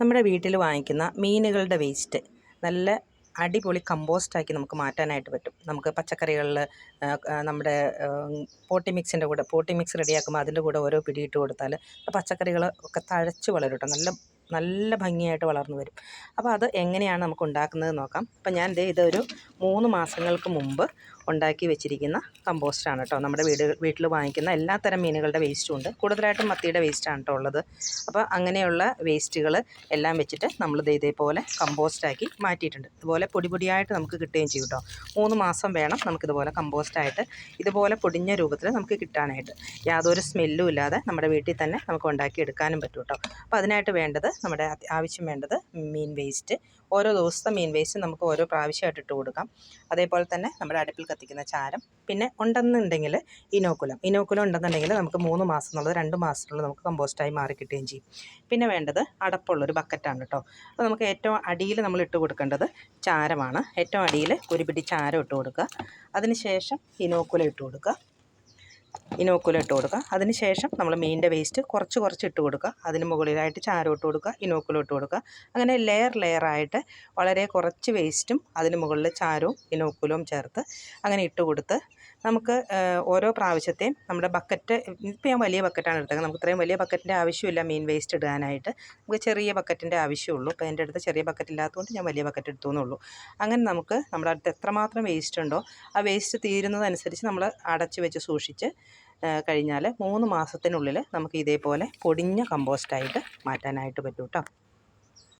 നമ്മുടെ വീട്ടിൽ വാങ്ങിക്കുന്ന മീനുകളുടെ വേസ്റ്റ് നല്ല അടിപൊളി കമ്പോസ്റ്റാക്കി നമുക്ക് മാറ്റാനായിട്ട് പറ്റും. നമുക്ക് പച്ചക്കറികളിൽ നമ്മുടെ പോട്ടി മിക്സിന്റെ കൂടെ പോട്ടി മിക്സ് റെഡിയാക്കുമ്പോൾ അതിന്റെ കൂടെ ഓരോ പിടിയിട്ട് കൊടുത്താൽ പച്ചക്കറികൾ ഒക്കെ തഴച്ച് വളരും കേട്ടോ നല്ല നല്ല ഭംഗിയായിട്ട് വളർന്നു വരും. അപ്പോൾ അത് എങ്ങനെയാണ് നമുക്ക് ഉണ്ടാക്കുന്നത് നോക്കാം. അപ്പം ഞാൻ ദേ ഇതൊരു മൂന്ന് മാസങ്ങൾക്ക് മുമ്പ് ഉണ്ടാക്കി വെച്ചിരിക്കുന്ന കമ്പോസ്റ്റാണ് കേട്ടോ. നമ്മുടെ വീട് വീട്ടിൽ വാങ്ങിക്കുന്ന എല്ലാ തരം മീനുകളുടെ വേസ്റ്റും ഉണ്ട്. കൂടുതലായിട്ടും മത്തിയുടെ വേസ്റ്റാണ് കേട്ടോ ഉള്ളത്. അപ്പോൾ അങ്ങനെയുള്ള വേസ്റ്റുകൾ എല്ലാം വെച്ചിട്ട് നമ്മൾ ഇതേപോലെ കമ്പോസ്റ്റാക്കി മാറ്റിയിട്ടുണ്ട്. ഇതുപോലെ പൊടി പൊടിയായിട്ട് നമുക്ക് കിട്ടുകയും ചെയ്യും കേട്ടോ. മൂന്ന് മാസം വേണം നമുക്കിതുപോലെ കമ്പോസ്റ്റായിട്ട് ഇതുപോലെ പൊടിഞ്ഞ രൂപത്തിൽ നമുക്ക് കിട്ടാനായിട്ട്. യാതൊരു സ്മെല്ലും ഇല്ലാതെ നമ്മുടെ വീട്ടിൽ തന്നെ നമുക്ക് ഉണ്ടാക്കി എടുക്കാനും പറ്റും കേട്ടോ. അപ്പോൾ അതിനായിട്ട് വേണ്ടത് നമ്മുടെ ആവശ്യം വേണ്ടത് മീൻ വേസ്റ്റ് ഓരോ ദിവസത്തെ മീൻ വേസ്റ്റ് നമുക്ക് ഓരോ പ്രാവശ്യമായിട്ട് ഇട്ട് കൊടുക്കാം. അതേപോലെ തന്നെ നമ്മുടെ അടുപ്പിൽ കത്തിക്കുന്ന ചാരം. പിന്നെ ഉണ്ടെന്നുണ്ടെങ്കിൽ ഇനോക്കുലം. ഇനോക്കുലം ഉണ്ടെന്നുണ്ടെങ്കിൽ നമുക്ക് മൂന്ന് മാസം എന്നുള്ളത് രണ്ട് മാസത്തിനുള്ളത് നമുക്ക് കമ്പോസ്റ്റായി മാറി കിട്ടുകയും ചെയ്യും. പിന്നെ വേണ്ടത് അടപ്പുള്ളൊരു ബക്കറ്റാണ് കേട്ടോ. അപ്പോൾ നമുക്ക് ഏറ്റവും അടിയിൽ നമ്മൾ ഇട്ട് കൊടുക്കേണ്ടത് ചാരമാണ്. ഏറ്റവും അടിയിൽ ഒരു പിടി ചാരം ഇട്ട് കൊടുക്കുക. അതിനുശേഷം ഇനോക്കുലം ഇട്ട് കൊടുക്കുക. ഇനോക്കുലം ഇട്ട് കൊടുക്കുക. അതിന് ശേഷം നമ്മൾ മീനിന്റെ വേസ്റ്റ് കുറച്ച് കുറച്ച് ഇട്ട് കൊടുക്കുക. അതിന് മുകളിലായിട്ട് ചാരം ഇട്ട് കൊടുക്കുക ഇനോക്കുലം ഇട്ട് കൊടുക്കുക. അങ്ങനെ ലെയർ ലെയറായിട്ട് വളരെ കുറച്ച് വേസ്റ്റും അതിന് മുകളിൽ ചാരവും ഇനോക്കുലവും ചേർത്ത് അങ്ങനെ ഇട്ട് കൊടുത്ത് നമുക്ക് ഓരോ പ്രാവശ്യത്തെയും നമ്മുടെ ബക്കറ്റ് ഇപ്പോൾ ഞാൻ വലിയ ബക്കറ്റാണ് എടുത്തത് നമുക്ക് ഇത്രയും വലിയ ബക്കറ്റിന്റെ ആവശ്യമില്ല മീൻ വേസ്റ്റ് ഇടാനായിട്ട്. നമുക്ക് ചെറിയ ബക്കറ്റിന്റെ ആവശ്യമുള്ളൂ. അപ്പോൾ എന്റെ അടുത്ത് ചെറിയ ബക്കറ്റ് ഇല്ലാത്തതുകൊണ്ട് ഞാൻ വലിയ ബക്കറ്റ് എടുത്തു എന്നുള്ളൂ അങ്ങനെ നമുക്ക് നമ്മുടെ അടുത്ത് എത്രമാത്രം വേസ്റ്റ് ഉണ്ടോ ആ വേസ്റ്റ് തീരുന്നതനുസരിച്ച് നമ്മൾ അടച്ചു വെച്ച് സൂക്ഷിച്ച് കഴിഞ്ഞാൽ മൂന്ന് മാസത്തിനുള്ളിൽ നമുക്ക് ഇതേപോലെ പൊടിഞ്ഞ കമ്പോസ്റ്റായിട്ട് മാറ്റാനായിട്ട് പറ്റും കേട്ടോ.